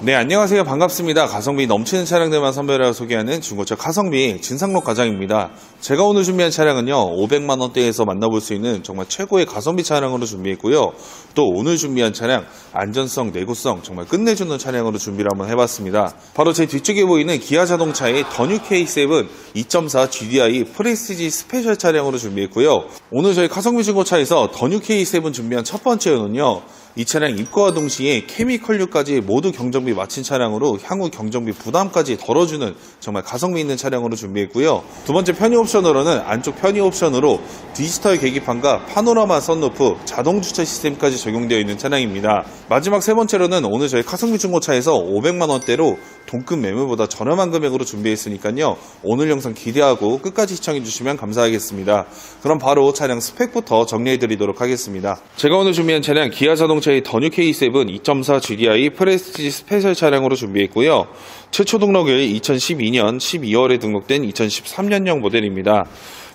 네, 안녕하세요. 반갑습니다. 가성비 넘치는 차량들만 선별하여 소개하는 중고차 가성비 진상록 과장입니다. 제가 오늘 준비한 차량은요, 500만원대에서 만나볼 수 있는 정말 최고의 가성비 차량으로 준비했고요. 또 오늘 준비한 차량, 안전성, 내구성 정말 끝내주는 차량으로 준비를 한번 해봤습니다. 바로 제 뒤쪽에 보이는 기아 자동차의 더뉴 K7 2.4 GDI 프레스티지 스페셜 차량으로 준비했고요. 오늘 저희 가성비 중고차에서 더뉴 K7 준비한 첫 번째는요, 이 차량 입고와 동시에 케미컬류까지 모두 경정비 마친 차량으로 향후 경정비 부담까지 덜어주는 정말 가성비 있는 차량으로 준비했고요. 두 번째 편의 옵션으로는 안쪽 편의 옵션으로 디지털 계기판과 파노라마 썬루프, 자동 주차 시스템까지 적용되어 있는 차량입니다. 마지막 세 번째로는 오늘 저희 카성비 중고차에서 500만 원대로 동급 매물보다 저렴한 금액으로 준비했으니까요. 오늘 영상 기대하고 끝까지 시청해 주시면 감사하겠습니다. 그럼 바로 차량 스펙부터 정리해 드리도록 하겠습니다. 제가 오늘 준비한 차량 기아 자동 차의 더뉴 K7 2.4 GDI 프레스티지 스페셜 차량으로 준비했고요. 최초 등록일 2012년 12월에 등록된 2013년형 모델입니다.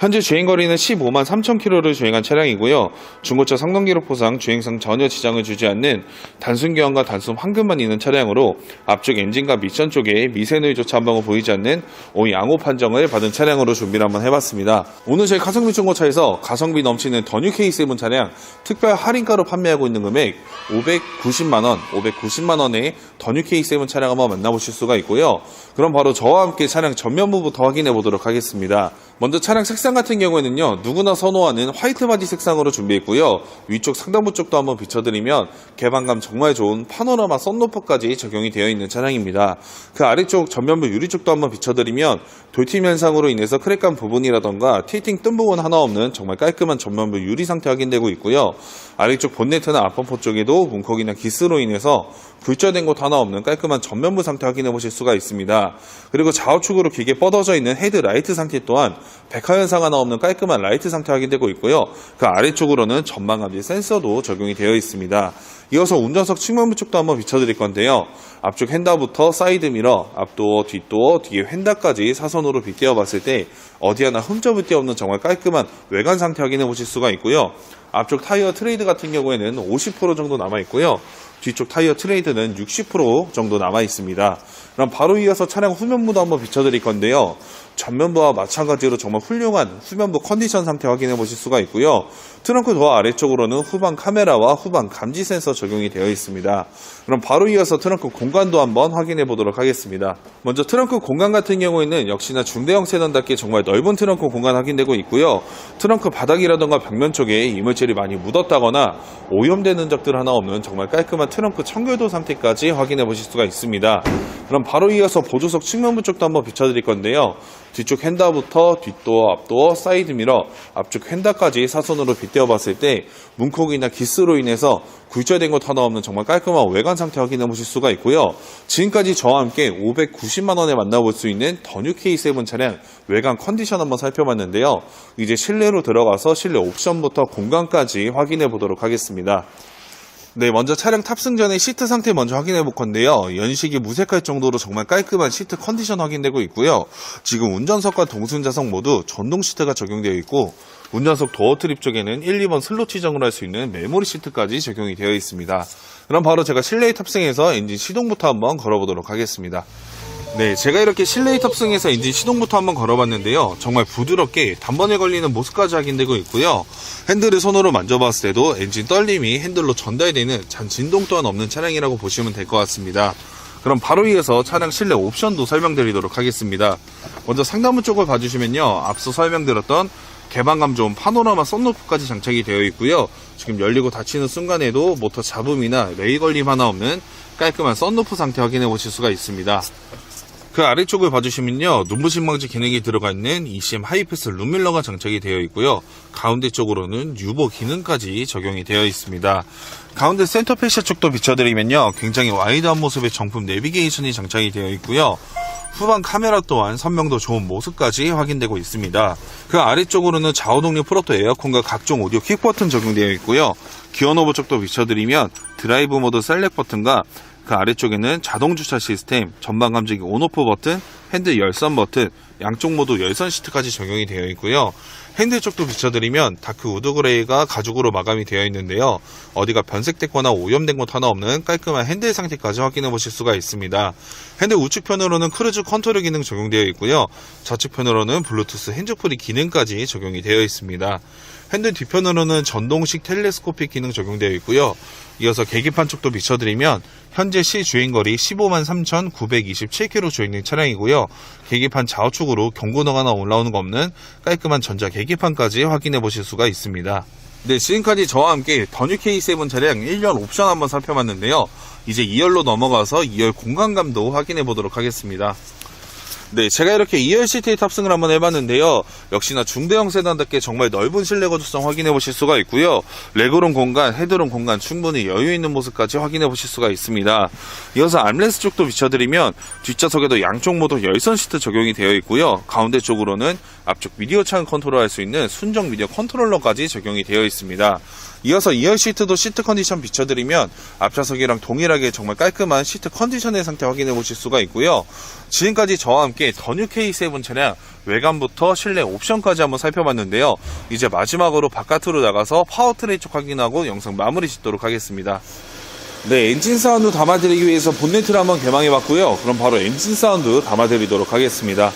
현재 주행 거리는 15만 3천 킬로를 주행한 차량이고요. 중고차 성능 기록 보상 주행상 전혀 지장을 주지 않는 단순 교환과 단순 황금만 있는 차량으로 앞쪽 엔진과 미션 쪽에 미세누이조차 한 방울 보이지 않는 오 양호 판정을 받은 차량으로 준비를 한번 해봤습니다. 오늘 저희 가성비 중고차에서 가성비 넘치는 더뉴 K7 차량 특별 할인가로 판매하고 있는 금액 590만 원, 590만 원에 더뉴 K7 차량 한번 만나보실 수가 있고요. 그럼 바로 저와 함께 차량 전면부부터 확인해 보도록 하겠습니다. 먼저 차량 색상 같은 경우에는요 누구나 선호하는 화이트 바디 색상으로 준비했고요. 위쪽 상단부 쪽도 한번 비춰드리면 개방감 정말 좋은 파노라마 썬루프까지 적용이 되어 있는 차량입니다. 그 아래쪽 전면부 유리 쪽도 한번 비춰드리면 돌팀 현상으로 인해서 크랙감 부분이라던가 틸팅 뜬 부분 하나 없는 정말 깔끔한 전면부 유리 상태 확인되고 있고요. 아래쪽 본네트나 앞범퍼 쪽에도 문콕이나 기스로 인해서 굴절된 곳 하나 없는 깔끔한 전면부 상태 확인해 보실 수가 있습니다. 그리고 좌우측으로 길게 뻗어져 있는 헤드라이트 상태 또한 백화 현상 하나 없는 깔끔한 라이트 상태 확인되고 있고요. 그 아래쪽으로는 전방 감지 센서도 적용이 되어 있습니다. 이어서 운전석 측면 부 쪽도 한번 비춰드릴 건데요. 앞쪽 핸다부터 사이드 미러, 앞도어, 뒷도어, 뒤에 휀다까지 사선으로 빗대어 봤을 때 어디 하나 흠접을 데 없는 정말 깔끔한 외관 상태 확인해 보실 수가 있고요. 앞쪽 타이어 트레이드 같은 경우에는 50% 정도 남아 있고요. 뒤쪽 타이어 트레이드는 60% 정도 남아 있습니다. 그럼 바로 이어서 차량 후면부도 한번 비춰드릴 건데요. 전면부와 마찬가지로 정말 훌륭한 후면부 컨디션 상태 확인해 보실 수가 있고요. 트렁크 도어 아래쪽으로는 후방 카메라와 후방 감지 센서 적용이 되어 있습니다. 그럼 바로 이어서 트렁크 공간도 한번 확인해 보도록 하겠습니다. 먼저 트렁크 공간 같은 경우에는 역시나 중대형 세단답게 정말 넓은 트렁크 공간 확인되고 있고요. 트렁크 바닥이라던가 벽면 쪽에 이물질이 많이 묻었다거나 오염된 흔적들 하나 없는 정말 깔끔한 트렁크 청결도 상태까지 확인해 보실 수가 있습니다. 그럼 바로 이어서 보조석 측면부 쪽도 한번 비춰드릴 건데요. 뒤쪽 핸다부터 뒷도어, 앞도어, 사이드 미러, 앞쪽 핸다까지 사선으로 빗대어 봤을 때 문콕이나 기스로 인해서 굴절된 것 하나 없는 정말 깔끔한 외관 상태 확인해 보실 수가 있고요. 지금까지 저와 함께 590만 원에 만나볼 수 있는 더뉴 K7 차량 외관 컨디션 한번 살펴봤는데요. 이제 실내로 들어가서 실내 옵션부터 공간까지 확인해 보도록 하겠습니다. 네, 먼저 차량 탑승 전에 시트 상태 먼저 확인해 볼 건데요. 연식이 무색할 정도로 정말 깔끔한 시트 컨디션 확인되고 있고요. 지금 운전석과 동승자석 모두 전동 시트가 적용되어 있고 운전석 도어 트립 쪽에는 1, 2번 슬롯 지정을 할 수 있는 메모리 시트까지 적용이 되어 있습니다. 그럼 바로 제가 실내에 탑승해서 엔진 시동부터 한번 걸어보도록 하겠습니다. 네, 제가 이렇게 실내에 탑승해서 엔진 시동부터 한번 걸어봤는데요. 정말 부드럽게 단번에 걸리는 모습까지 확인되고 있고요. 핸들을 손으로 만져봤을 때도 엔진 떨림이 핸들로 전달되는 잔 진동 또한 없는 차량이라고 보시면 될 것 같습니다. 그럼 바로 이어서 차량 실내 옵션도 설명드리도록 하겠습니다. 먼저 상단부 쪽을 봐주시면요. 앞서 설명드렸던 개방감 좋은 파노라마 썬루프까지 장착이 되어 있고요. 지금 열리고 닫히는 순간에도 모터 잡음이나 레일 걸림 하나 없는 깔끔한 썬루프 상태 확인해 보실 수가 있습니다. 그 아래쪽을 봐주시면요. 눈부신 방지 기능이 들어가 있는 ECM 하이패스 룸밀러가 장착이 되어 있고요. 가운데 쪽으로는 유보 기능까지 적용이 되어 있습니다. 가운데 센터 패시 쪽도 비춰드리면요. 굉장히 와이드한 모습의 정품 내비게이션이 장착이 되어 있고요. 후방 카메라 또한 선명도 좋은 모습까지 확인되고 있습니다. 그 아래쪽으로는 좌우 독립 프로토 에어컨과 각종 오디오 킥 버튼 적용되어 있고요. 기어 노브 쪽도 비춰드리면 드라이브 모드 셀렉 버튼과 그 아래쪽에는 자동 주차 시스템, 전방 감지기 온오프 버튼, 핸들 열선 버튼, 양쪽 모두 열선 시트까지 적용이 되어 있고요. 핸들 쪽도 비춰드리면 다크 우드 그레이가 가죽으로 마감이 되어 있는데요. 어디가 변색됐거나 오염된 곳 하나 없는 깔끔한 핸들 상태까지 확인해 보실 수가 있습니다. 핸들 우측편으로는 크루즈 컨트롤 기능 적용되어 있고요. 좌측편으로는 블루투스 핸즈프리 기능까지 적용이 되어 있습니다. 핸들 뒤편으로는 전동식 텔레스코픽 기능 적용되어 있고요. 이어서 계기판 쪽도 비춰드리면 현재 시 주행거리 15만 3,927km 주행된 차량이고요. 계기판 좌우측으로 경고등 하나 올라오는 거 없는 깔끔한 전자 계기판까지 확인해 보실 수가 있습니다. 네, 지금까지 저와 함께 더뉴 K7 차량 1열 옵션 한번 살펴봤는데요. 이제 2열로 넘어가서 2열 공간감도 확인해 보도록 하겠습니다. 네, 제가 이렇게 2열 시트에 탑승을 한번 해봤는데요. 역시나 중대형 세단답게 정말 넓은 실내 거주성 확인해 보실 수가 있고요. 레그룸 공간, 헤드룸 공간 충분히 여유 있는 모습까지 확인해 보실 수가 있습니다. 이어서 암레스 쪽도 비춰드리면 뒷좌석에도 양쪽 모두 열선 시트 적용이 되어 있고요. 가운데 쪽으로는 앞쪽 미디어 창 컨트롤할 수 있는 순정 미디어 컨트롤러까지 적용이 되어 있습니다. 이어서 2열 시트도 시트 컨디션 비춰드리면 앞좌석이랑 동일하게 정말 깔끔한 시트 컨디션의 상태 확인해 보실 수가 있고요. 지금까지 저와 함께 더뉴 K7 차량 외관부터 실내 옵션까지 한번 살펴봤는데요. 이제 마지막으로 바깥으로 나가서 파워트레인 쪽 확인하고 영상 마무리 짓도록 하겠습니다. 네, 엔진 사운드 담아드리기 위해서 본네트를 한번 개방해봤고요. 그럼 바로 엔진 사운드 담아드리도록 하겠습니다.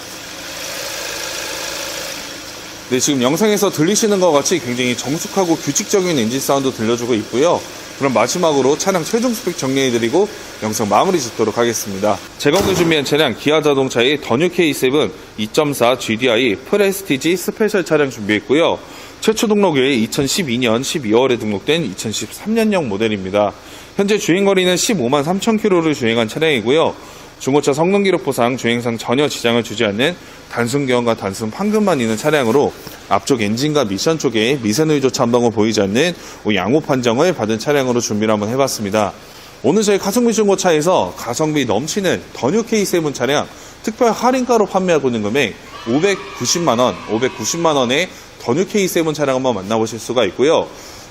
네, 지금 영상에서 들리시는 것 같이 굉장히 정숙하고 규칙적인 엔진 사운드 들려주고 있고요. 그럼 마지막으로 차량 최종 스펙 정리해드리고 영상 마무리 짓도록 하겠습니다. 오늘 준비한 차량 기아 자동차의 더뉴 K7 2.4 GDI 프레스티지 스페셜 차량 준비했고요. 최초 등록일 2012년 12월에 등록된 2013년형 모델입니다. 현재 주행거리는 15만 3천 킬로를 주행한 차량이고요. 중고차 성능 기록부상 주행상 전혀 지장을 주지 않는 단순 기어과 단순 판금만 있는 차량으로 앞쪽 엔진과 미션 쪽에 미세누이조차 한 방울 보이지 않는 양호 판정을 받은 차량으로 준비를 한번 해봤습니다. 오늘 저희 가성비 중고차에서 가성비 넘치는 더뉴 K7 차량 특별 할인가로 판매하고 있는 금액 590만원, 590만원의 더뉴 K7 차량 한번 만나보실 수가 있고요.